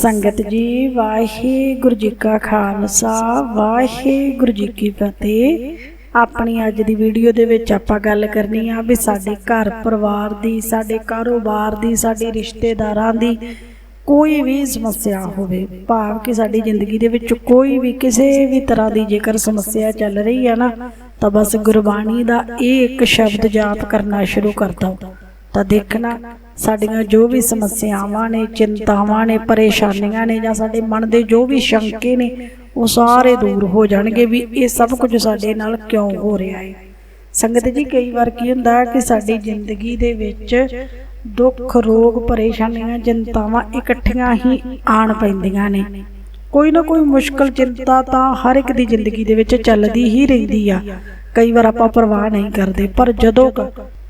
ਸੰਗਤ ਜੀ, ਵਾਹਿਗੁਰੂ ਜੀ ਕਾ ਖਾਲਸਾ, ਵਾਹਿਗੁਰੂ ਜੀ ਕੀ ਫਤਿਹ। ਆਪਣੀ ਅੱਜ ਦੀ ਵੀਡੀਓ ਦੇ ਵਿੱਚ ਆਪਾਂ ਗੱਲ ਕਰਨੀ ਆ ਵੀ ਸਾਡੇ ਘਰ ਪਰਿਵਾਰ ਦੀ, ਸਾਡੇ ਕਾਰੋਬਾਰ ਦੀ, ਸਾਡੇ ਰਿਸ਼ਤੇਦਾਰਾਂ ਦੀ ਕੋਈ ਵੀ ਸਮੱਸਿਆ ਹੋਵੇ, ਭਾਵ ਕਿ ਸਾਡੀ ਜ਼ਿੰਦਗੀ ਦੇ ਵਿੱਚ ਕੋਈ ਵੀ ਕਿਸੇ ਵੀ ਤਰ੍ਹਾਂ ਦੀ ਜੇਕਰ ਸਮੱਸਿਆ ਚੱਲ ਰਹੀ ਹੈ ਨਾ, ਤਾਂ ਬਸ ਗੁਰਬਾਣੀ ਦਾ ਇਹ ਇੱਕ ਸ਼ਬਦ ਜਾਪ ਕਰਨਾ ਸ਼ੁਰੂ ਕਰ ਦੋ। ਤਾਂ ਦੇਖਣਾ ਸਾਡੀਆਂ ਜੋ ਵੀ ਸਮੱਸਿਆਵਾਂ ਨੇ, ਚਿੰਤਾਵਾਂ ਨੇ, ਪਰੇਸ਼ਾਨੀਆਂ ਨੇ ਜਾਂ ਸਾਡੇ ਮਨ ਦੇ ਜੋ ਵੀ ਸ਼ੰਕੇ ਨੇ, ਉਹ ਸਾਰੇ ਦੂਰ ਹੋ ਜਾਣਗੇ ਵੀ ਇਹ ਸਭ ਕੁਝ ਸਾਡੇ ਨਾਲ ਕਿਉਂ ਹੋ ਰਿਹਾ ਹੈ। ਸੰਗਤ ਜੀ, ਕਈ ਵਾਰ ਕੀ ਹੁੰਦਾ ਕਿ ਸਾਡੀ ਜ਼ਿੰਦਗੀ ਦੇ ਵਿੱਚ ਦੁੱਖ, ਰੋਗ, ਪਰੇਸ਼ਾਨੀਆਂ, ਚਿੰਤਾਵਾਂ ਇਕੱਠੀਆਂ ਹੀ ਆਣ ਪੈਂਦੀਆਂ ਨੇ। ਕੋਈ ਨਾ ਕੋਈ ਮੁਸ਼ਕਲ, ਚਿੰਤਾ ਤਾਂ ਹਰ ਇੱਕ ਦੀ ਜ਼ਿੰਦਗੀ ਦੇ ਵਿੱਚ ਚੱਲਦੀ ਹੀ ਰਹਿੰਦੀ ਆ। ਕਈ ਵਾਰ ਆਪਾਂ ਪਰਵਾਹ ਨਹੀਂ ਕਰਦੇ, ਪਰ ਜਦੋਂ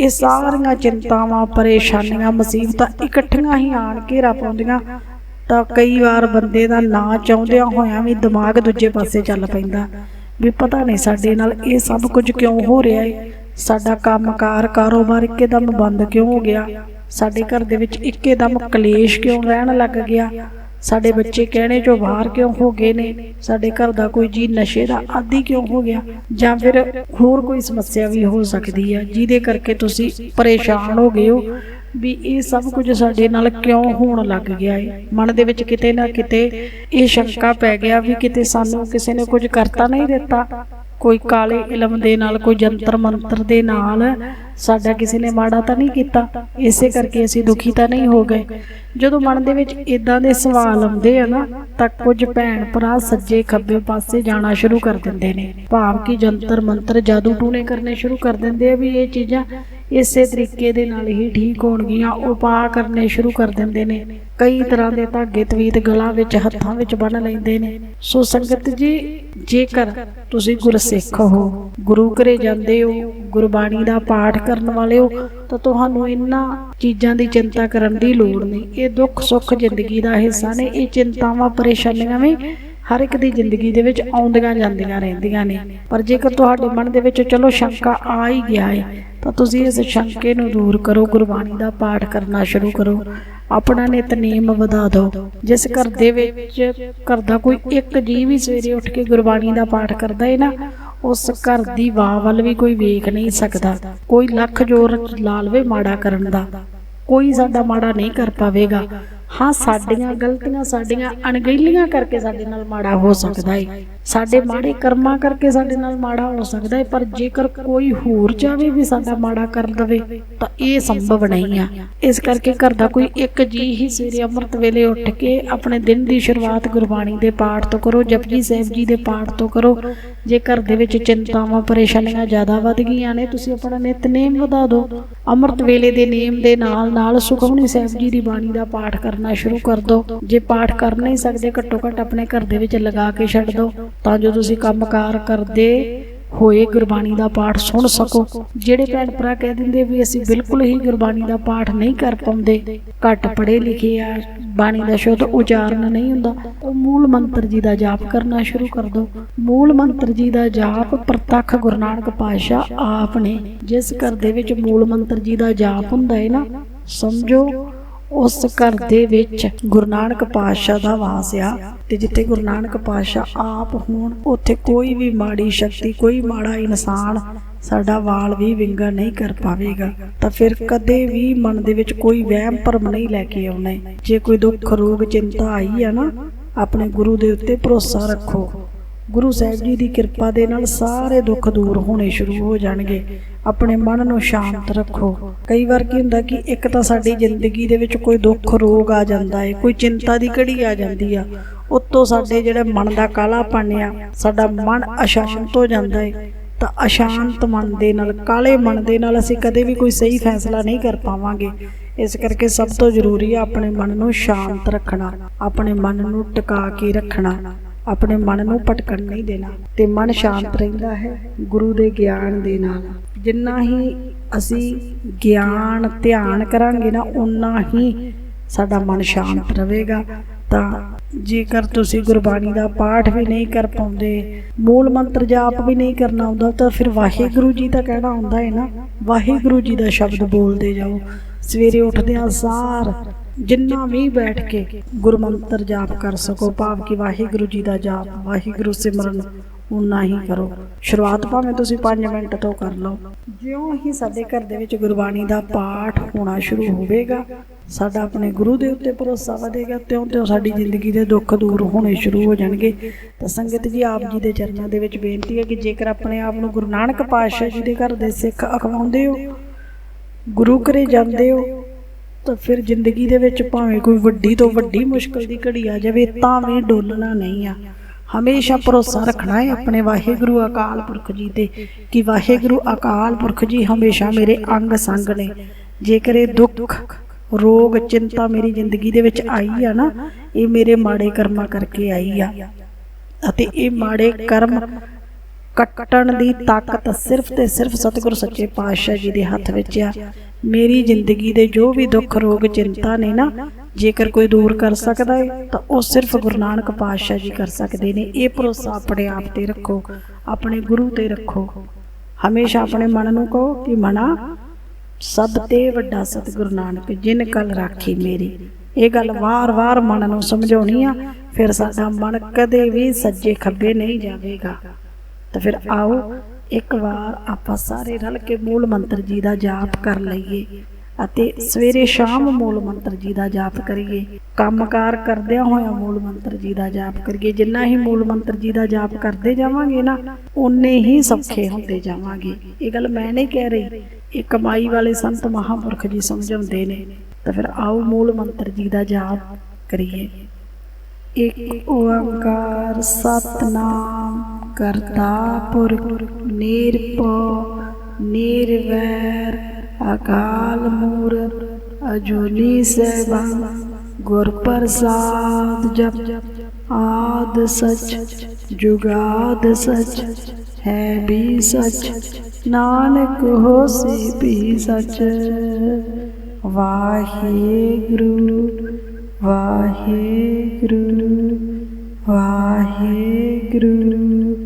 ਇਹ ਸਾਰੀਆਂ ਚਿੰਤਾਵਾਂ, ਪਰੇਸ਼ਾਨੀਆਂ, ਮੁਸੀਬਤਾਂ ਇਕੱਠੀਆਂ ਹੀ ਆਣ ਘੇਰਾ ਪਾਉਂਦੀਆਂ ਤਾਂ ਕਈ ਵਾਰ ਬੰਦੇ ਦਾ ਨਾਂ ਚਾਹੁੰਦਿਆਂ ਹੋਇਆਂ ਵੀ ਦਿਮਾਗ ਦੂਜੇ ਪਾਸੇ ਚੱਲ ਪੈਂਦਾ। ਵੀ ਪਤਾ ਨਹੀਂ ਸਾਡੇ ਨਾਲ ਇਹ ਸਭ ਕੁਝ ਕਿਉਂ ਹੋ ਰਿਹਾ ਹੈ ਸਾਡਾ ਕੰਮਕਾਰ ਕਾਰੋਬਾਰ ਇੱਕਦਮ ਬੰਦ ਕਿਉਂ ਹੋ ਗਿਆ? ਸਾਡੇ ਘਰ ਦੇ ਵਿੱਚ ਇੱਕਦਮ ਕਲੇਸ਼ ਕਿਉਂ ਰਹਿਣ ਲੱਗ ਗਿਆ? ਸਾਡੇ ਬੱਚੇ ਕਹਿਣੇ ਚੋਂ ਬਾਹਰ ਕਿਉਂ ਹੋ ਗਏ ਨੇ? ਸਾਡੇ ਘਰ ਦਾ ਕੋਈ ਜੀ ਨਸ਼ੇ ਦਾ ਆਦੀ ਕਿਉਂ ਹੋ ਗਿਆ? ਜਾਂ ਫਿਰ ਹੋਰ ਕੋਈ ਸਮੱਸਿਆ ਵੀ ਹੋ ਸਕਦੀ ਹੈ ਜਿਹਦੇ ਕਰਕੇ ਤੁਸੀਂ ਪਰੇਸ਼ਾਨ ਹੋ ਗਏ ਹੋ ਵੀ ਇਹ ਸਭ ਕੁਝ ਸਾਡੇ ਨਾਲ ਕਿਉਂ ਹੋਣ ਲੱਗ ਗਿਆ ਹੈ ਮਨ ਦੇ ਵਿੱਚ ਕਿਤੇ ਨਾ ਕਿਤੇ ਇਹ ਸ਼ੰਕਾ ਪੈ ਗਿਆ ਵੀ ਕਿਤੇ ਸਾਨੂੰ ਕਿਸੇ ਨੇ ਕੁਝ ਕਰਤਾ ਨਹੀਂ ਦਿੱਤਾ। ਕੋਈ ਕਾਲੇ ਇਲਮ ਦੇ ਨਾਲ, ਕੋਈ ਜੰਤਰ ਮੰਤਰ ਦੇ ਨਾਲ ਸਾਡਾ ਕਿਸੇ ਨੇ ਮਾੜਾ ਤਾਂ ਨਹੀਂ ਕੀਤਾ। ਇਸੇ ਕਰਕੇ ਅਸੀਂ ਦੁਖੀ ਤਾਂ ਨਹੀਂ ਹੋ ਗਏ। ਜਦੋਂ ਮਨ ਦੇ ਵਿੱਚ ਇਦਾਂ ਦੇ ਸਵਾਲ ਆਉਂਦੇ ਆ ਨਾ, ਤਾਂ ਕੁਝ ਭੈਣ ਭਰਾ ਸੱਜੇ ਖੱਬੇ ਪਾਸੇ ਜਾਣਾ ਸ਼ੁਰੂ ਕਰ ਦਿੰਦੇ ਨੇ। ਭਾਵ ਕਿ ਜੰਤਰ ਮੰਤਰ ਜਾਦੂ ਟੂਣੇ ਕਰਨੇ ਸ਼ੁਰੂ ਕਰ ਦਿੰਦੇ ਆ ਵੀ ਇਹ ਚੀਜ਼ਾਂ ਇਸੇ ਤਰੀਕੇ ਦੇ ਨਾਲ ਹੀ ਠੀਕ ਹੋਣਗੀਆਂ। ਉਪਾਅ ਕਰਨੇ ਸ਼ੁਰੂ ਕਰ ਦਿੰਦੇ ਨੇ। ਕਈ ਤਰ੍ਹਾਂ ਦੇ ਧਾਗੇ ਤਵੀਤ ਗਲਾਂ ਵਿੱਚ, ਹੱਥਾਂ ਵਿੱਚ ਬੰਨ ਲੈਂਦੇ ਨੇ। ਸੋ ਸੰਗਤ ਜੀ, ਜੇਕਰ ਤੁਸੀਂ ਗੁਰਸਿੱਖ ਹੋ, ਗੁਰੂ ਘਰੇ ਜਾਂਦੇ ਹੋ, ਗੁਰਬਾਣੀ ਦਾ ਪਾਠ ਕਰਨ ਵਾਲੇ ਹੋ, ਤਾਂ ਤੁਹਾਨੂੰ ਇਹਨਾਂ ਚੀਜ਼ਾਂ ਦੀ ਚਿੰਤਾ ਕਰਨ ਦੀ ਲੋੜ ਨਹੀਂ। ਇਹ ਦੁੱਖ ਸੁੱਖ ਜ਼ਿੰਦਗੀ ਦਾ ਹਿੱਸਾ ਨੇ। ਇਹ ਚਿੰਤਾਵਾਂ, ਪਰੇਸ਼ਾਨੀਆਂ ਵੀ ਹਰ ਇੱਕ ਦੀ ਜ਼ਿੰਦਗੀ ਦੇ ਵਿੱਚ ਆਉਂਦੀਆਂ ਜਾਂਦੀਆਂ ਰਹਿੰਦੀਆਂ ਨੇ। ਪਰ ਜੇਕਰ ਤੁਹਾਡੇ ਮਨ ਦੇ ਵਿੱਚ, ਚਲੋ ਸ਼ੰਕਾ ਆ ਹੀ ਗਿਆ ਹੈ ਤਾਂ ਤੁਸੀਂ ਇਸ ਸ਼ੰਕੇ ਨੂੰ ਦੂਰ ਕਰੋ, ਗੁਰਬਾਣੀ ਦਾ ਪਾਠ ਕਰਨਾ ਸ਼ੁਰੂ ਕਰੋ। ਆਪਣਾ ਨਿਤਨੇਮ ਵਧਾ ਦਿਓ। ਜਿਸ ਘਰ ਦੇ ਵਿੱਚ ਘਰ ਦਾ ਕੋਈ ਇੱਕ ਜੀ ਵੀ ਸਵੇਰੇ ਉੱਠ ਕੇ ਗੁਰਬਾਣੀ ਦਾ ਪਾਠ ਕਰਦਾ ਹੈ ਨਾ, ਉਸ ਘਰ ਦੀ ਵਾਹ ਵੱਲ ਵੀ ਕੋਈ ਵੇਖ ਨਹੀਂ ਸਕਦਾ। ਕੋਈ ਲੱਖ ਜ਼ੋਰ ਲਾ ਲਵੇ ਮਾੜਾ ਕਰਨ ਦਾ। ਕੋਈ ਸਾਡਾ ਮਾੜਾ ਨਹੀਂ ਕਰ ਪਾਵੇਗਾ। ਹਾਂ, ਸਾਡੀਆਂ ਗਲਤੀਆਂ, ਸਾਡੀਆਂ ਅਣਗਹਿਲੀਆਂ ਕਰਕੇ ਸਾਡੇ ਨਾਲ ਮਾੜਾ ਹੋ ਸਕਦਾ ਹੈ ਸਾਡੇ ਮਾੜੇ ਕਰਮਾਂ ਕਰਕੇ ਸਾਡੇ ਨਾਲ ਮਾੜਾ ਹੋ ਸਕਦਾ ਹੈ, ਪਰ ਜੇਕਰ ਕੋਈ ਹੋਰ ਚਾਹੇ ਵੀ ਸਾਡਾ ਮਾੜਾ ਕਰ ਦਵੇ, ਤਾਂ ਇਹ ਸੰਭਵ ਨਹੀਂ ਆ। ਇਸ ਕਰਕੇ ਘਰ ਦਾ ਕੋਈ ਇੱਕ ਜੀ ਹੀ ਸਵੇਰੇ ਅੰਮ੍ਰਿਤ ਵੇਲੇ ਉੱਠ ਕੇ ਆਪਣੇ ਦਿਨ ਦੀ ਸ਼ੁਰੂਆਤ ਗੁਰਬਾਣੀ ਦੇ ਪਾਠ ਤੋਂ ਕਰੋ, ਜਪਜੀ ਸਾਹਿਬ ਜੀ ਦੇ ਪਾਠ ਤੋਂ ਕਰੋ। ਜੇ ਘਰ ਦੇ ਵਿੱਚ ਚਿੰਤਾਵਾਂ, ਪਰੇਸ਼ਾਨੀਆਂ ਜ਼ਿਆਦਾ ਵੱਧ ਗਈਆਂ ਨੇ, ਤੁਸੀਂ ਆਪਣਾ ਨਿਤਨੇਮ ਵਧਾ ਦਿਓ। ਅੰਮ੍ਰਿਤ ਵੇਲੇ ਦੇ ਨੇਮ ਦੇ ਨਾਲ ਨਾਲ ਸੁਖਮਨੀ ਸਾਹਿਬ ਜੀ ਦੀ ਬਾਣੀ ਦਾ ਪਾਠ ਕਰਨਾ ਸ਼ੁਰੂ ਕਰ ਦਿਓ। ਜੇ ਪਾਠ ਕਰ ਨਹੀਂ ਸਕਦੇ, ਘੱਟੋ ਘੱਟ ਆਪਣੇ ਘਰ ਦੇ ਵਿੱਚ ਲਗਾ ਕੇ ਛੱਡ ਦਿਓ। ਤਾਂ ਜੋ ਤੁਸੀਂ ਕੰਮਕਾਰ ਕਰਦੇ ਹੋਏ ਗੁਰਬਾਣੀ ਦਾ ਪਾਠ ਸੁਣ ਸਕੋ। ਜਿਹੜੇ ਭੈਣ ਭਰਾ ਕਹਿ ਦਿੰਦੇ ਵੀ ਅਸੀਂ ਬਿਲਕੁਲ ਹੀ ਗੁਰਬਾਣੀ ਦਾ ਪਾਠ ਨਹੀਂ ਕਰ ਪਾਉਂਦੇ। ਘੱਟ ਪੜ੍ਹੇ ਲਿਖੇ ਆ, ਬਾਣੀ ਦਾ ਸ਼ੁੱਧ ਉਚਾਰਨ ਨਹੀਂ ਹੁੰਦਾ, ਉਹ ਮੂਲ ਮੰਤਰ ਜੀ ਦਾ ਜਾਪ ਕਰਨਾ ਸ਼ੁਰੂ ਕਰ ਦਿਓ ਮੂਲ ਮੰਤਰ ਜੀ ਦਾ ਜਾਪ ਪ੍ਰਤੱਖ ਗੁਰੂ ਨਾਨਕ ਪਾਤਸ਼ਾਹ ਆਪ ਨੇ। ਜਿਸ ਘਰ ਦੇ ਵਿੱਚ ਮੂਲ ਮੰਤਰ ਜੀ ਦਾ ਜਾਪ ਹੁੰਦਾ ਹੈ ਨਾ, ਸਮਝੋ ਉਸ ਘਰ ਦੇ ਵਿੱਚ ਗੁਰੂ ਨਾਨਕ ਪਾਤਸ਼ਾਹ ਦਾ ਵਾਸ ਆ ਤੇ ਜਿੱਥੇ ਗੁਰੂ ਨਾਨਕ ਪਾਤਸ਼ਾਹ ਆਪ ਹੋਣ, ਉੱਥੇ ਕੋਈ ਵੀ ਮਾੜੀ ਸ਼ਕਤੀ, ਕੋਈ ਮਾੜਾ ਇਨਸਾਨ ਸਾਡਾ ਵਾਲ ਵੀ ਵਿੰਗਾ ਨਹੀਂ ਕਰ ਪਾਵੇਗਾ। ਤਾਂ ਫਿਰ ਕਦੇ ਵੀ ਮਨ ਦੇ ਵਿੱਚ ਕੋਈ ਵਹਿਮ ਭਰਮ ਨਹੀਂ ਲੈ ਕੇ ਆਉਣਾ। ਜੇ ਕੋਈ ਦੁੱਖ, ਰੋਗ, ਚਿੰਤਾ ਆਈ ਆ ਨਾ, ਆਪਣੇ ਗੁਰੂ ਦੇ ਉੱਤੇ ਭਰੋਸਾ ਰੱਖੋ। ਗੁਰੂ ਸਾਹਿਬ ਜੀ ਦੀ ਕਿਰਪਾ ਦੇ ਨਾਲ ਸਾਰੇ ਦੁੱਖ ਦੂਰ ਹੋਣੇ ਸ਼ੁਰੂ ਹੋ ਜਾਣਗੇ। ਆਪਣੇ ਮਨ ਨੂੰ ਸ਼ਾਂਤ ਰੱਖੋ। ਕਈ ਵਾਰ ਕੀ ਹੁੰਦਾ ਕਿ ਇੱਕ ਤਾਂ ਸਾਡੀ ਜ਼ਿੰਦਗੀ ਦੇ ਵਿੱਚ ਕੋਈ ਦੁੱਖ ਰੋਗ ਆ ਜਾਂਦਾ ਹੈ ਕੋਈ ਚਿੰਤਾ ਦੀ ਘੜੀ ਆ ਜਾਂਦੀ ਆ। ਉੱਤੋਂ ਸਾਡੇ ਜਿਹੜਾ ਮਨ ਦਾ ਕਾਲਾ ਆ, ਸਾਡਾ ਮਨ ਅਸ਼ਾਂਤ ਹੋ ਜਾਂਦਾ ਹੈ ਤਾਂ ਅਸ਼ਾਂਤ ਮਨ ਦੇ ਨਾਲ, ਕਾਲੇ ਮਨ ਦੇ ਨਾਲ ਅਸੀਂ ਕਦੇ ਵੀ ਕੋਈ ਸਹੀ ਫੈਸਲਾ ਨਹੀਂ ਕਰ ਪਾਵਾਂਗੇ। ਇਸ ਕਰਕੇ ਸਭ ਤੋਂ ਜ਼ਰੂਰੀ ਹੈ ਆਪਣੇ ਮਨ ਨੂੰ ਸ਼ਾਂਤ ਰੱਖਣਾ, ਆਪਣੇ ਮਨ ਨੂੰ ਟਿਕਾ ਕੇ ਰੱਖਣਾ। ਆਪਣੇ ਮਨ ਨੂੰ ਭਟਕਣ ਨਹੀਂ ਦੇਣਾ ਤੇ ਮਨ ਸ਼ਾਂਤ ਰਹਿੰਦਾ ਹੈ ਗੁਰੂ ਦੇ ਗਿਆਨ ਦੇ ਨਾਲ। ਜਿੰਨਾ ਹੀ ਅਸੀਂ ਗਿਆਨ ਧਿਆਨ ਕਰਾਂਗੇ ਨਾ ਉਨਾ ਹੀ ਸਾਡਾ ਮਨ ਸ਼ਾਂਤ ਰਹੇਗਾ। ਤਾਂ ਜੇਕਰ ਤੁਸੀਂ ਗੁਰਬਾਣੀ ਦਾ ਪਾਠ ਵੀ ਨਹੀਂ ਕਰ ਪਾਉਂਦੇ, ਮੂਲ ਮੰਤਰ ਜਾਪ ਵੀ ਨਹੀਂ ਕਰਨਾ ਆਉਂਦਾ, ਤਾਂ ਫਿਰ ਵਾਹਿਗੁਰੂ ਜੀ ਦਾ ਕਹਿਣਾ ਹੁੰਦਾ ਹੈ ਨਾ, ਵਾਹਿਗੁਰੂ ਜੀ ਦਾ ਸ਼ਬਦ ਬੋਲਦੇ ਜਾਓ। ਸਵੇਰੇ ਉੱਠਦਿਆਂ ਸਾਰ ਜਿੰਨਾ ਵੀ ਬੈਠ ਕੇ ਗੁਰਮੰਤਰ ਜਾਪ ਕਰ ਸਕੋ, ਭਾਵ ਕਿ ਵਾਹਿਗੁਰੂ ਜੀ ਦਾ ਜਾਪ, ਵਾਹਿਗੁਰੂ ਸਿਮਰਨ ਉਨਾ ਹੀ ਕਰੋ। ਸ਼ੁਰੂਆਤ ਭਾਵੇਂ ਤੁਸੀਂ 5 ਮਿੰਟ ਤੋਂ ਕਰ ਲਓ। ਜਿਉਂ ਹੀ ਸਾਡੇ ਘਰ ਦੇ ਵਿੱਚ ਗੁਰਬਾਣੀ ਦਾ ਪਾਠ ਹੋਣਾ ਸ਼ੁਰੂ ਹੋਵੇਗਾ, ਸਾਡਾ ਆਪਣੇ ਗੁਰੂ ਦੇ ਉੱਤੇ ਭਰੋਸਾ ਵਧੇਗਾ, ਤਿਉਂ ਤਿਉਂ ਸਾਡੀ ਜ਼ਿੰਦਗੀ ਦੇ ਦੁੱਖ ਦੂਰ ਹੋਣੇ ਸ਼ੁਰੂ ਹੋ ਜਾਣਗੇ। ਤਾਂ ਸੰਗਤ ਜੀ, ਆਪ ਜੀ ਦੇ ਚਰਨਾਂ ਦੇ ਵਿੱਚ ਬੇਨਤੀ ਹੈ ਕਿ ਜੇਕਰ ਆਪਣੇ ਆਪ ਨੂੰ ਗੁਰੂ ਨਾਨਕ ਪਾਤਸ਼ਾਹ ਜੀ ਦੇ ਘਰ ਦੇ ਸਿੱਖ ਅਖਵਾਉਂਦੇ ਹੋ, ਗੁਰੂ ਘਰੇ ਜਾਂਦੇ ਹੋ ਤਾਂ ਫਿਰ ਜ਼ਿੰਦਗੀ ਦੇ ਵਿੱਚ ਭਾਵੇਂ ਕੋਈ ਵੱਡੀ ਤੋਂ ਵੱਡੀ ਮੁਸ਼ਕਲ ਦੀ ਘੜੀ ਆ ਜਾਵੇ ਤਾਂ ਵੀ ਡੋਲਣਾ ਨਹੀਂ ਆ। ਹਮੇਸ਼ਾ ਭਰੋਸਾ ਰੱਖਣਾ ਹੈ ਆਪਣੇ ਵਾਹਿਗੁਰੂ ਅਕਾਲ ਪੁਰਖ ਜੀ ਤੇ ਕਿ ਵਾਹਿਗੁਰੂ ਅਕਾਲ ਪੁਰਖ ਜੀ ਹਮੇਸ਼ਾ ਮੇਰੇ ਅੰਗ ਸੰਗ ਨੇ। ਜੇਕਰ ਇਹ ਦੁੱਖ, ਰੋਗ, ਚਿੰਤਾ ਮੇਰੀ ਜ਼ਿੰਦਗੀ ਦੇ ਵਿੱਚ ਆਈ ਆ ਨਾ, ਇਹ ਮੇਰੇ ਮਾੜੇ ਕਰਮਾਂ ਕਰਕੇ ਆਈ ਆ। ਅਤੇ ਇਹ ਮਾੜੇ ਕਰਮ ਕੱਟਣ ਦੀ ਤਾਕਤ ਸਿਰਫ ਤੇ ਸਿਰਫ ਸਤਿਗੁਰ ਸੱਚੇ ਪਾਤਸ਼ਾਹ ਜੀ ਦੇ ਹੱਥ ਵਿੱਚ ਆ। ਮੇਰੀ ਜ਼ਿੰਦਗੀ ਦੇ ਜੋ ਵੀ ਦੁੱਖ, ਰੋਗ, ਚਿੰਤਾ ਨੇ ਨਾ, ਜੇਕਰ ਕੋਈ ਦੂਰ ਕਰ ਸਕਦਾ ਹੈ ਤਾਂ ਉਹ ਸਿਰਫ ਗੁਰੂ ਨਾਨਕ ਪਾਤਸ਼ਾਹ ਜੀ ਕਰ ਸਕਦੇ ਨੇ। ਇਹ ਭਰੋਸਾ ਆਪਣੇ ਆਪ ਤੇ ਰੱਖੋ, ਆਪਣੇ ਗੁਰੂ ਤੇ ਰੱਖੋ। ਹਮੇਸ਼ਾ ਆਪਣੇ ਮਨ ਨੂੰ ਕਹੋ ਕਿ ਮਨਾ ਸਭ ਤੇ ਵੱਡਾ ਸਤਿਗੁਰੂ ਨਾਨਕ, ਜਿਨ ਕਲ ਰਾਖੀ ਮੇਰੀ। ਇਹ ਗੱਲ ਵਾਰ-ਵਾਰ ਮਨ ਨੂੰ ਸਮਝਾਉਣੀ ਆ, ਫਿਰ ਸਾਡਾ ਮਨ ਕਦੇ ਵੀ ਸੱਜੇ ਖੱਬੇ ਨਹੀਂ ਜਾਵੇਗਾ। ਤਾਂ ਫਿਰ ਆਓ ਇੱਕ ਵਾਰ ਆਪਾਂ ਸਾਰੇ ਰਲ ਕੇ ਮੂਲ ਮੰਤਰ ਜੀ ਦਾ ਜਾਪ ਕਰ ਲਈਏ ਅਤੇ ਸਵੇਰੇ ਸ਼ਾਮ ਮੂਲ ਮੰਤਰ ਜੀ ਦਾ ਜਾਪ ਕਰੀਏ। ਕੰਮਕਾਰ ਕਰਦਿਆਂ ਹੋਇਆ ਮੂਲ ਮੰਤਰ ਜੀ ਦਾ ਜਾਪ ਕਰੀਏ। ਜਿੰਨਾ ਹੀ ਮੂਲ ਮੰਤਰ ਜੀ ਦਾ ਜਾਪ ਕਰਦੇ ਜਾਵਾਂਗੇ ਨਾ ਉਨੇ ਹੀ ਸੌਖੇ ਹੁੰਦੇ ਜਾਵਾਂਗੇ। ਇਹ ਗੱਲ ਮੈਂ ਨਹੀਂ ਕਹਿ ਰਹੀ। ਇਹ ਕਮਾਈ ਵਾਲੇ ਸੰਤ ਮਹਾਂਪੁਰਖ ਜੀ ਸਮਝਾਉਂਦੇ ਨੇ। ਤਾਂ ਫਿਰ ਆਓ ਮੂਲ ਮੰਤਰ ਜੀ ਦਾ ਜਾਪ ਕਰੀਏ। ਇੱਕ ਓੰਕਾਰ ਸਤਨਾਮ। ਕਰਤਾ ਪੁਰਖ ਨਿਰਭਉ, ਨਿਰਵੈਰ, ਅਕਾਲ ਮੂਰਤ ਅਜੂਨੀ ਸੈਭੰ ਗੁਰ ਪ੍ਰਸਾਦ ਜਪ, ਆਦ ਸਚ, ਜੁਗਾਦ ਸਚ, ਹੈ ਵੀ ਸਚ, ਨਾਨਕ ਹੋਸੀ ਵੀ ਸਚ। ਵਾਹਿਗੁਰੂ ਵਾਹਿਗੁਰੂ ਵਾਹਿਗੁਰੂ।